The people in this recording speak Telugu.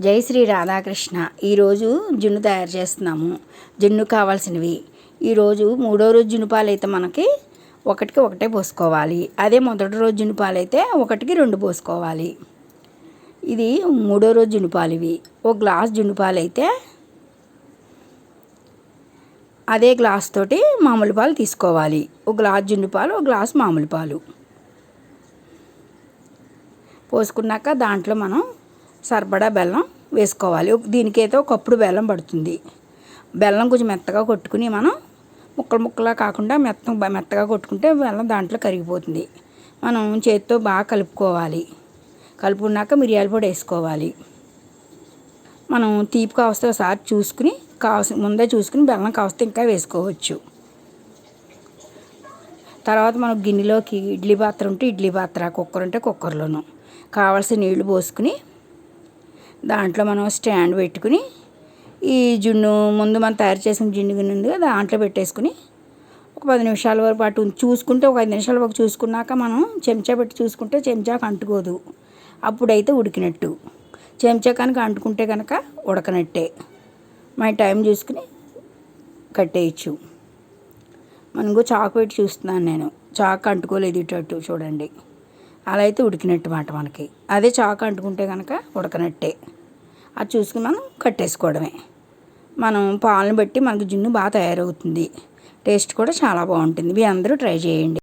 జై శ్రీ రాధాకృష్ణ. ఈరోజు జున్ను తయారు చేస్తున్నాము. జున్ను కావాల్సినవి. ఈరోజు మూడో రోజు జున్ను అయితే మనకి ఒకటికి ఒకటే పోసుకోవాలి. అదే మొదటి రోజు జున్ను అయితే ఒకటికి రెండు పోసుకోవాలి. ఇది మూడో రోజు జున్ను పాలు ఇవి ఒక గ్లాస్ జున్ను అయితే అదే గ్లాస్ తోటి మామూలు పాలు తీసుకోవాలి. ఒక గ్లాస్ జున్ను పాలు ఒక గ్లాస్ మామూలు పాలు. పోసుకున్నాక దాంట్లో మనం సరిపడా బెల్లం వేసుకోవాలి. దీనికైతే ఒకప్పుడు బెల్లం పడుతుంది. బెల్లం కొంచెం మెత్తగా కొట్టుకుని మనం ముక్కలు ముక్కలా కాకుండా మెత్త మెత్తగా కొట్టుకుంటే బెల్లం దాంట్లో కరిగిపోతుంది. మనం చేతితో బాగా కలుపుకోవాలి. కలుపుకున్నాక మిరియాల పొడి వేసుకోవాలి. మనం తీపి కావస్తే ఒకసారి చూసుకుని కావసి ముందే చూసుకుని బెల్లం కావస్తే ఇంకా వేసుకోవచ్చు. తర్వాత మనం గిన్నెలోకి ఇడ్లీ పాత్ర ఉంటే ఇడ్లీ పాత్ర కుక్కర్ ఉంటే కుక్కర్లోను. కావాల్సిన నీళ్ళు పోసుకుని దాంట్లో మనం స్టాండ్ పెట్టుకుని ఈ జున్ను ముందు మనం తయారు చేసిన జున్ను గిన్నె ఉంది కదా దాంట్లో పెట్టేసుకుని ఒక పది నిమిషాల వరకు పాటు చూసుకుంటే ఒక ఐదు నిమిషాల వరకు చూసుకున్నాక మనం చెంచా పెట్టి చూసుకుంటే చెంచాకు అంటుకోదు. అప్పుడైతే ఉడికినట్టు. చెంచా కనుక అంటుకుంటే కనుక ఉడకనట్టే. మన టైం చూసుకుని కట్టేయచ్చు. మనకు చాకు పెట్టి చూస్తున్నాను నేను. చాకు అంటుకోలేదు ఇటు చూడండి. అలా అయితే ఉడికినట్టు మాట మనకి. అదే చాకు అంటుకుంటే కనుక ఉడకనట్టే. అది చూసుకుని మనం కట్టేసుకోవడమే. మనం పాలను బట్టి మనకు జున్ను బాగా తయారవుతుంది. టేస్ట్ కూడా చాలా బాగుంటుంది. మీ అందరూ ట్రై చేయండి.